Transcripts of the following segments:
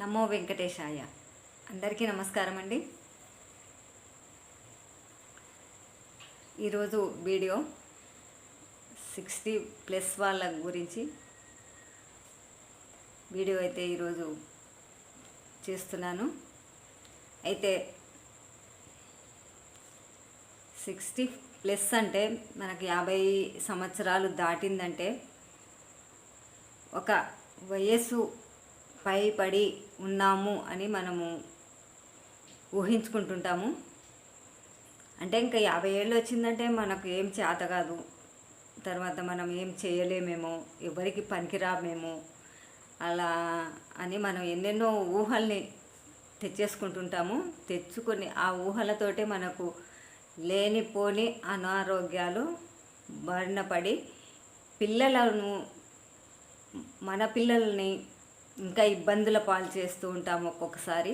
నమో వెంకటేశాయ. అందరికీ నమస్కారం అండి. ఈరోజు వీడియో సిక్స్టీ ప్లస్ వాళ్ళ గురించి వీడియో అయితే ఈరోజు చేస్తున్నాను. అయితే సిక్స్టీ ప్లస్ అంటే మనకు యాభై సంవత్సరాలు దాటిందంటే ఒక వయస్సు పైపడి ఉన్నాము అని మనము ఊహించుకుంటుంటాము. అంటే ఇంకా యాభై ఏళ్ళు వచ్చిందంటే మనకు ఏం చేత కాదు. తర్వాత మనం ఏం చేయలేమేమో ఎవరికి పనికిరామేమో అలా అని మనం ఎన్నెన్నో ఊహల్ని తెచ్చేసుకుంటుంటాము. తెచ్చుకొని ఆ ఊహలతోటే మనకు లేనిపోని అనారోగ్యాలు బారిన పడి పిల్లలను మన పిల్లల్ని ఇంకా ఇబ్బందుల పాలు చేస్తూ ఉంటాము ఒక్కొక్కసారి.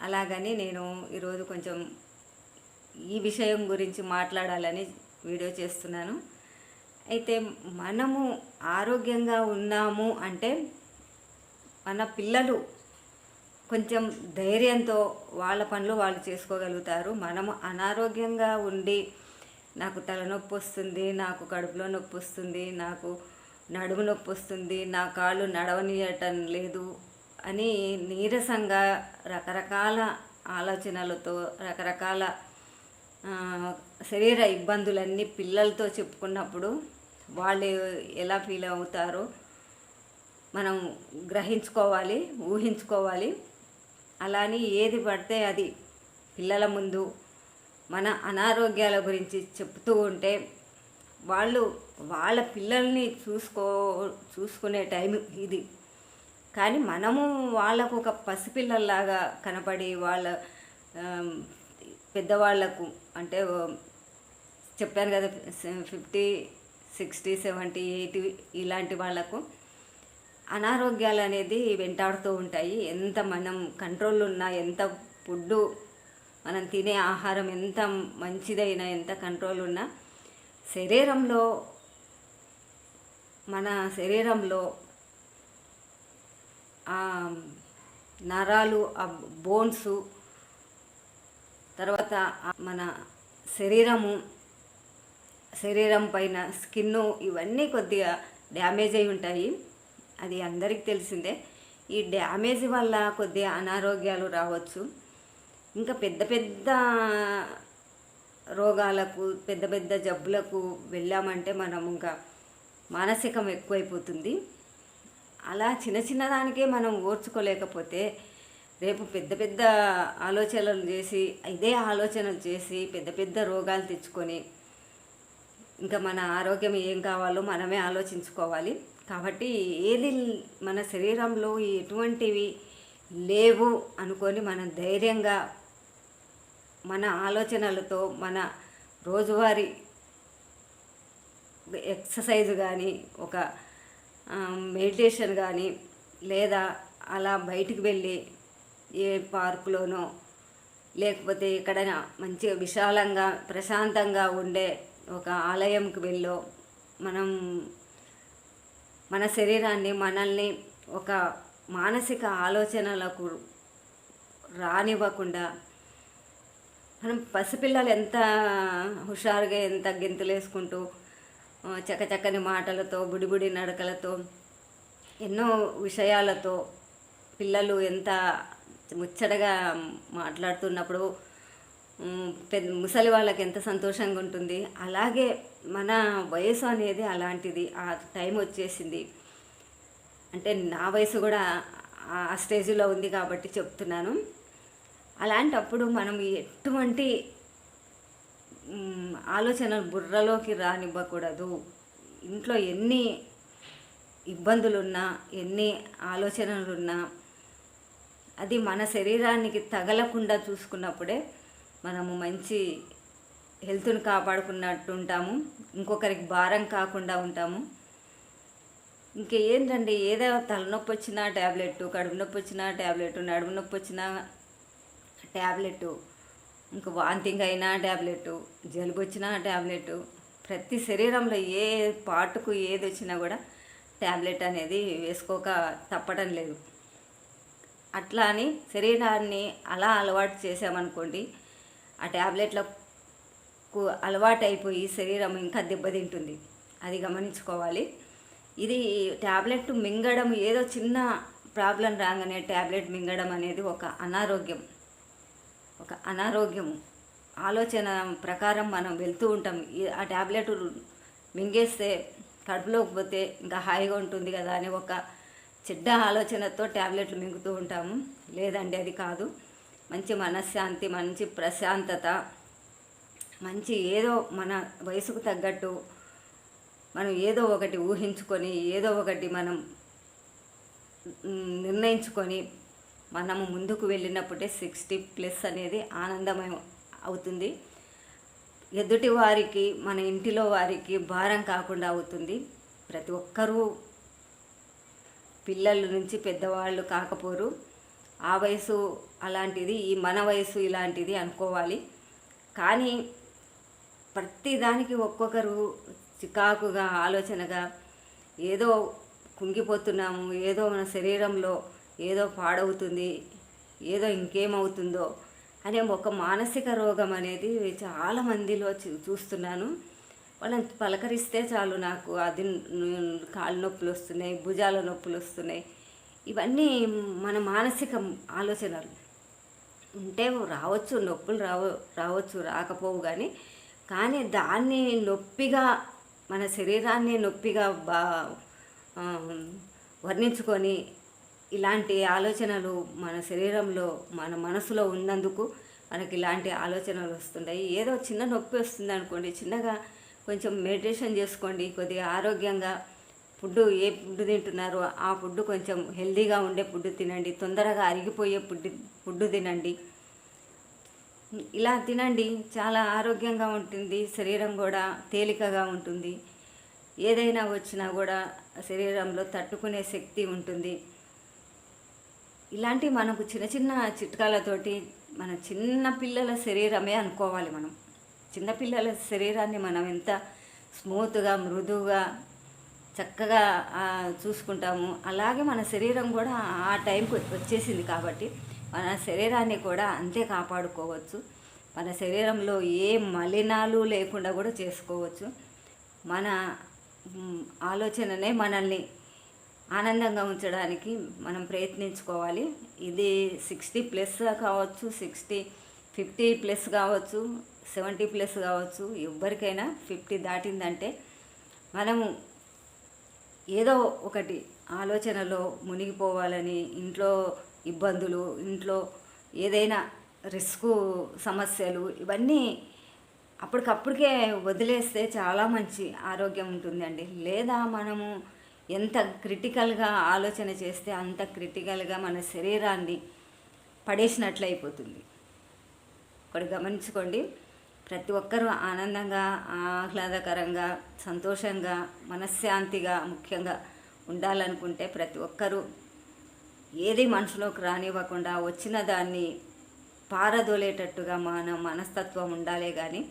అలాగని నేను ఈరోజు కొంచెం ఈ విషయం గురించి మాట్లాడాలని వీడియో చేస్తున్నాను. అయితే మనము ఆరోగ్యంగా ఉన్నాము అంటే మన పిల్లలు కొంచెం ధైర్యంతో వాళ్ళ పనులు వాళ్ళు చేసుకోగలుగుతారు. మనము అనారోగ్యంగా ఉండి నాకు తలనొప్పి వస్తుంది నాకు కడుపులో నొప్పి వస్తుంది నాకు నడుము నొప్పి వస్తుంది నా కాళ్ళు నడవనీయటం లేదు అని నీరసంగా రకరకాల ఆలోచనలతో రకరకాల శరీర ఇబ్బందులన్నీ పిల్లలతో చెప్పుకున్నప్పుడు వాళ్ళు ఎలా ఫీల్ అవుతారో మనం గ్రహించుకోవాలి ఊహించుకోవాలి. అలాని ఏది పడితే అది పిల్లల ముందు మన అనారోగ్యాల గురించి చెప్తూ ఉంటే వాళ్ళు వాళ్ళ పిల్లల్ని చూసుకో చూసుకునే టైం ఇది. కానీ మనము వాళ్ళకు ఒక పసిపిల్లల్లాగా కనపడి వాళ్ళ పెద్దవాళ్ళకు అంటే చెప్పాను కదా ఫిఫ్టీ సిక్స్టీ సెవెంటీ ఎయిటీ ఇలాంటి వాళ్ళకు అనారోగ్యాలు అనేది వెంటాడుతూ ఉంటాయి. ఎంత మనం కంట్రోల్ ఉన్నా ఎంత ఫుడ్డు మనం తినే ఆహారం ఎంత మంచిదైనా ఎంత కంట్రోల్ ఉన్నా శరీరంలో మన శరీరంలో ఆ నరాలు ఆ బోన్స్ తర్వాత మన శరీరము శరీరం పైన స్కిన్ ఇవన్నీ కొద్దిగా డ్యామేజ్ అయి ఉంటాయి. అది అందరికీ తెలిసిందే. ఈ డ్యామేజ్ వల్ల కొద్దిగా అనారోగ్యాలు రావచ్చు. ఇంకా పెద్ద పెద్ద రోగాలకు పెద్ద పెద్ద జబ్బులకు వెళ్ళామంటే మనం ఇంకా మానసికం ఎక్కువైపోతుంది. అలా చిన్న చిన్న దానికే మనం ఓర్చుకోలేకపోతే రేపు పెద్ద పెద్ద ఆలోచనలు చేసి ఇదే ఆలోచనలు చేసి పెద్ద పెద్ద రోగాలు తెచ్చుకొని ఇంకా మన ఆరోగ్యం ఏం కావాలో మనమే ఆలోచించుకోవాలి. కాబట్టి ఏది మన శరీరంలో ఎటువంటివి లేవు అనుకొని మనం ధైర్యంగా మన ఆలోచనలతో మన రోజువారీ ఎక్సర్సైజ్ కానీ ఒక మెడిటేషన్ కానీ లేదా అలా బయటికి వెళ్ళి ఏ పార్కులోనో లేకపోతే ఎక్కడైనా మంచిగా విశాలంగా ప్రశాంతంగా ఉండే ఒక ఆలయంకి వెళ్ళో మనం మన శరీరాన్ని మనల్ని ఒక మానసిక ఆలోచనలకు రానివ్వకుండా మనం పసిపిల్లలు ఎంత హుషారుగా ఎంత గింతలు వేసుకుంటూ చకచక్కని మాటలతో బుడిబుడి నడకలతో ఎన్నో విషయాలతో పిల్లలు ఎంత ముచ్చటగా మాట్లాడుతున్నప్పుడు పెద్ద ముసలి వాళ్ళకి ఎంత సంతోషంగా ఉంటుంది. అలాగే మన వయసు అనేది అలాంటిది. ఆ టైం వచ్చేసింది. అంటే నా వయసు కూడా ఆ స్టేజ్లో ఉంది కాబట్టి చెప్తున్నాను. అలాంటప్పుడు మనం ఎటువంటి ఆలోచనలు బుర్రలోకి రానివ్వకూడదు. ఇంట్లో ఎన్ని ఇబ్బందులున్నా ఎన్ని ఆలోచనలున్నా అది మన శరీరానికి తగలకుండా చూసుకున్నప్పుడే మనము మంచి హెల్త్ని కాపాడుకున్నట్టు ఉంటాము. ఇంకొకరికి భారం కాకుండా ఉంటాము. ఇంకా ఏంటంటే ఏదో తలనొప్పి వచ్చినా ట్యాబ్లెట్ కడుపు నొప్పి వచ్చినా ట్యాబ్లెట్ నడుము నొప్పి వచ్చినా ట్యాబ్లెట్ ఇంకా వాంతింగ్ అయినా ట్యాబ్లెట్ జలుబు వచ్చినా ట్యాబ్లెట్ ప్రతి శరీరంలో ఏ పార్ట్కు ఏది వచ్చినా కూడా ట్యాబ్లెట్ అనేది వేసుకోక తప్పడం లేదు. అట్లా అని శరీరాన్ని అలా అలవాటు చేసామనుకోండి ఆ ట్యాబ్లెట్లకు అలవాటు అయిపోయి శరీరం ఇంకా దెబ్బతింటుంది. అది గమనించుకోవాలి. ఇది ట్యాబ్లెట్ మింగడం ఏదో చిన్న ప్రాబ్లం రాగానే ట్యాబ్లెట్ మింగడం అనేది ఒక అనారోగ్యం. ఒక అనారోగ్యము. ఆలోచన ప్రకారం మనం వెళ్తూ ఉంటాం. ఈ- ఆ ట్యాబ్లెట్ మింగేస్తే కడుపులోకి పోతే ఇంకా హాయిగా ఉంటుంది కదా అని ఒక చెడ్డ ఆలోచనతో ట్యాబ్లెట్లు మింగుతూ ఉంటాము. లేదండి అది కాదు. మంచి మనశ్శాంతి మంచి ప్రశాంతత మంచి ఏదో మన వయసుకు తగ్గట్టు మనం ఏదో ఒకటి ఊహించుకొని ఏదో ఒకటి మనం నిర్ణయించుకొని మనము ముందుకు వెళ్ళినప్పుడే సిక్స్టీ ప్లస్ అనేది ఆనందమయం అవుతుంది. ఎదుటి వారికి మన ఇంటిలో వారికి భారం కాకుండా అవుతుంది. ప్రతి ఒక్కరూ పిల్లల నుంచి పెద్దవాళ్ళు కాకపోరు. ఆ వయసు అలాంటిది ఈ మన వయసు ఇలాంటిది అనుకోవాలి. కానీ ప్రతిదానికి ఒక్కొక్కరు చికాకుగా ఆలోచనగా ఏదో కుంగిపోతున్నాము ఏదో మన శరీరంలో ఏదో పాడవుతుంది ఏదో ఇంకేమవుతుందో అనే ఒక మానసిక రోగం అనేది చాలా మందిలో చూ- చూస్తున్నాను. వాళ్ళని పలకరిస్తే చాలు నాకు అది కాళ్ళు కాళ్ళ నొప్పులు వస్తున్నాయి భుజాల నొప్పులు వస్తున్నాయి. ఇవన్నీ మన మానసిక ఆలోచనలు. ఉంటే రావచ్చు నొప్పులు రావ రావచ్చు రాకపోవు కానీ కానీ దాన్ని నొప్పిగా మన శరీరాన్ని నొప్పిగా బా వర్ణించుకొని ఇలాంటి ఆలోచనలు మన శరీరంలో మన మనసులో ఉన్నందుకు మనకి ఇలాంటి ఆలోచనలు వస్తుంటాయి. ఏదో చిన్న నొప్పి వస్తుంది అనుకోండి చిన్నగా కొంచెం మెడిటేషన్ చేసుకోండి. కొద్దిగా ఆరోగ్యంగా ఫుడ్ ఏ ఫుడ్ తింటున్నారో ఆ ఫుడ్ కొంచెం హెల్దీగా ఉండే ఫుడ్ తినండి. తొందరగా అరిగిపోయే ఫుడ్ ఫుడ్ తినండి. ఇలా తినండి. చాలా ఆరోగ్యంగా ఉంటుంది. శరీరం కూడా తేలికగా ఉంటుంది. ఏదైనా వచ్చినా కూడా శరీరంలో తట్టుకునే శక్తి ఉంటుంది. ఇలాంటి మనకు చిన్న చిన్న చిట్కాలతోటి మన చిన్న పిల్లల శరీరమే అనుకోవాలి మనం. చిన్నపిల్లల శరీరాన్ని మనం ఎంత స్మూత్గా మృదువుగా చక్కగా చూసుకుంటాము అలాగే మన శరీరం కూడా ఆ టైంకి వచ్చేసింది కాబట్టి మన శరీరాన్ని కూడా అంతే కాపాడుకోవచ్చు. మన శరీరంలో ఏ మలినాలు లేకుండా కూడా చేసుకోవచ్చు. మన ఆలోచననే మనల్ని ఆనందంగా ఉంచడానికి మనం ప్రయత్నించుకోవాలి. ఇది సిక్స్టీ ప్లస్ కావచ్చు సిక్స్టీ ఫిఫ్టీ ప్లస్ కావచ్చు సెవెంటీ ప్లస్ కావచ్చు ఎవరికైనా ఫిఫ్టీ దాటిందంటే మనము ఏదో ఒకటి ఆలోచనలో మునిగిపోవాలని ఇంట్లో ఇబ్బందులు ఇంట్లో ఏదైనా రిస్క్ సమస్యలు ఇవన్నీ అప్పటికప్పటికే వదిలేస్తే చాలా మంచి ఆరోగ్యం ఉంటుందండి. లేదా మనము ఎంత క్రిటికల్గా ఆలోచన చేస్తే అంత క్రిటికల్గా మన శరీరాన్ని పడేసినట్లు అయిపోతుంది ఒకటి గమనించుకోండి. ప్రతి ఒక్కరూ ఆనందంగా ఆహ్లాదకరంగా సంతోషంగా మనశ్శాంతిగా ముఖ్యంగా ఉండాలనుకుంటే ప్రతి ఒక్కరూ ఏది మనసులోకి రానివ్వకుండా వచ్చిన దాన్ని పారదోలేటట్టుగా మన మనస్తత్వం ఉండాలే కానీ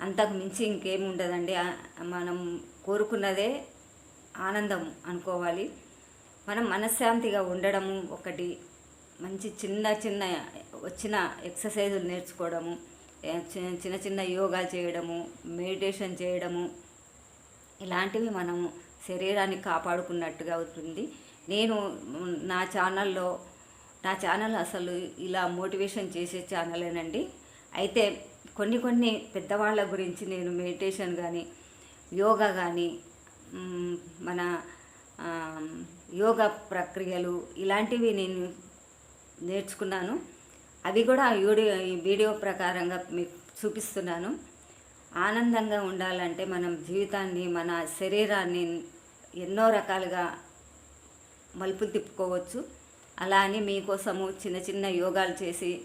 అంతకు మించి ఇంకేం ఉండదండి. మనం కోరుకున్నదే ఆనందం అనుకోవాలి. మనం మనశ్శాంతిగా ఉండడము ఒకటి మంచి చిన్న చిన్న వచ్చిన ఎక్సర్సైజులు నేర్చుకోవడము చి- చిన్న చిన్న యోగా చేయడము మెడిటేషన్ చేయడము ఇలాంటివి మనము శరీరాన్ని కాపాడుకున్నట్టుగా అవుతుంది. నేను నా ఛానల్లో నా ఛానల్ అసలు ఇలా మోటివేషన్ చేసే ఛానలేనండి. అయితే కొన్ని కొన్ని పెద్దవాళ్ళ గురించి నేను మెడిటేషన్ కానీ యోగా కానీ మన యోగ యోగా ప్రక్రియలు ఇలాంటివి నేను నేర్చుకున్నాను. అవి కూడా వీడియో వీడియో ప్రకారంగా మీకు చూపిస్తున్నాను. ఆనందంగా ఉండాలంటే మనం జీవితాన్ని మన శరీరాన్ని ఎన్నో రకాలుగా మలుపులు తిప్పుకోవచ్చు. అలా అని మీకోసము చిన్న చిన్న యోగాలు చేసి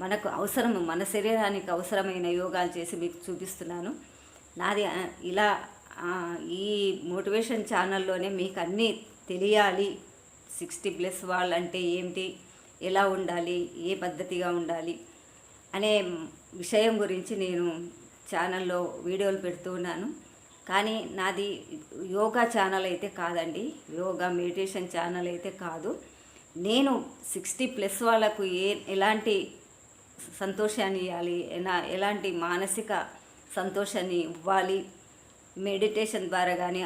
మనకు అవసరం మన శరీరానికి అవసరమైన యోగాలు చేసి మీకు చూపిస్తున్నాను. నాది ఇలా ఈ మోటివేషన్ ఛానల్లోనే మీకు అన్నీ తెలియాలి. సిక్స్టీ ప్లస్ వాళ్ళంటే ఏమిటి? ఎలా ఉండాలి? ఏ పద్ధతిగా ఉండాలి? అనే విషయం గురించి నేను ఛానల్లో వీడియోలు పెడుతూ ఉన్నాను. కానీ నాది యోగా ఛానల్ అయితే కాదండి. యోగా మెడిటేషన్ ఛానల్ అయితే కాదు. నేను సిక్స్టీ ప్లస్ వాళ్ళకు ఏ ఎలాంటి సంతోషాన్ని ఇవ్వాలి? ఎలాంటి మానసిక సంతోషాన్ని ఇవ్వాలి? మెడిటేషన్ ద్వారా కానీ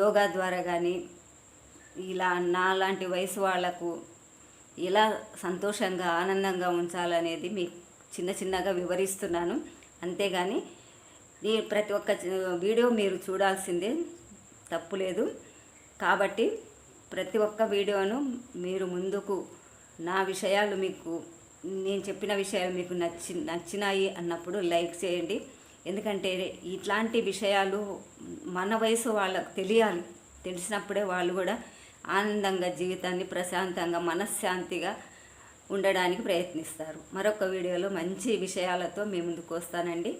యోగా ద్వారా కానీ ఇలా నాలాంటి వయసు వాళ్ళకు ఇలా సంతోషంగా ఆనందంగా ఉంచాలనేది మీకు చిన్న చిన్నగా వివరిస్తున్నాను. అంతేగాని ఈ ప్రతి ఒక్క వీడియో మీరు చూడాల్సిందే తప్పులేదు కాబట్టి ప్రతి ఒక్క వీడియోను మీరు ముందుకు నా విషయాలు మీకు నేను చెప్పిన విషయాలు మీకు నచ్చి నచ్చినాయి అన్నప్పుడు లైక్ చేయండి. ఎందుకంటే ఇట్లాంటి విషయాలు మన వయసు వాళ్ళకు తెలియాలి. తెలిసినప్పుడే వాళ్ళు కూడా ఆనందంగా జీవితాన్ని ప్రశాంతంగా మనశ్శాంతిగా ఉండడానికి ప్రయత్నిస్తారు. మరొక వీడియోలో మంచి విషయాలతో మీ ముందుకు వస్తానండి.